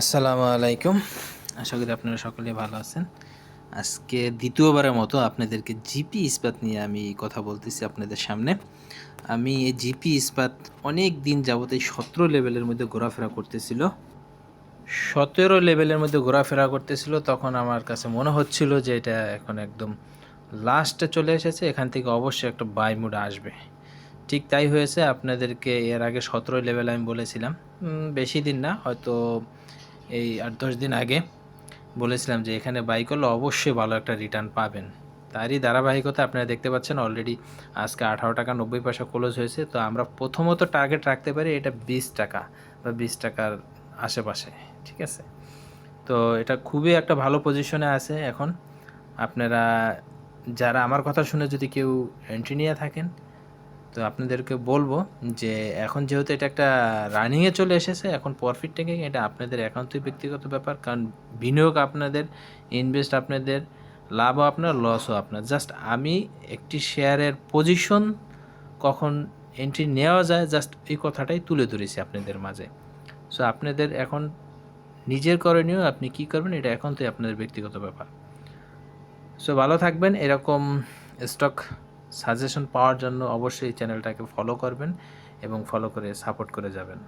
আসসালামু আলাইকুম। আশা করি আপনারা সকলে ভালো আছেন। আজকে দ্বিতীয়বারের মতো আপনাদেরকে জিপি ইস্পাত নিয়ে আমি কথা বলতেছি আপনাদের সামনে। আমি এই জিপি ইস্পাত অনেক দিন যাবত এই সতেরো লেভেলের মধ্যে ঘোরাফেরা করতেছিল। সতেরো লেভেলের মধ্যে ঘোরাফেরা করতেছিল, তখন আমার কাছে মনে হচ্ছিল যে এটা এখন একদম লাস্টে চলে এসেছে, এখান থেকে অবশ্যই একটা বাই মুড আসবে। ঠিক তাই হয়েছে, আপনাদেরকে এর আগে সতেরো লেভেল আমি বলেছিলাম। বেশি দিন না, হয়তো এই আট দশ দিন আগে বলেছিলাম যে এখানে বাই করলে অবশ্যই ভালো একটা রিটার্ন পাবেন। তারই ধারাবাহিকতা আপনারা দেখতে পাচ্ছেন অলরেডি আজকে আঠারো টাকা নব্বই পয়সা ক্লোজ হয়েছে। তো আমরা প্রথমত টার্গেট রাখতে পারি এটা বিশ টাকা বা বিশ টাকার আশেপাশে, ঠিক আছে? তো এটা খুবই একটা ভালো পজিশনে আছে এখন। আপনারা যারা আমার কথা শুনে যদি কেউ এন্ট্রি নিয়ে থাকেন তো আপনাদেরকে বলব যে এখন যেহেতু এটা একটা রানিংয়ে চলে এসেছে, এখন প্রফিট টেকিং এটা আপনাদের একান্তই ব্যক্তিগত ব্যাপার। কারণ বিনিয়োগ আপনাদের ইনভেস্ট আপনাদের, লাভও আপনার লসও আপনার। জাস্ট আমি একটি শেয়ারের পজিশন কখন এন্ট্রি নেওয়া যায় জাস্ট এই কথাটাই তুলে ধরেছি আপনাদের মাঝে। সো আপনাদের এখন নিজের করণীয় আপনি কি করবেন, এটা একান্তই আপনাদের ব্যক্তিগত ব্যাপার। সো ভালো থাকবেন, এরকম স্টক সাজেশন পাওয়ার জন্য অবশ্যই চ্যানেলটাকে ফলো করবেন এবং ফলো করে সাপোর্ট করে যাবেন।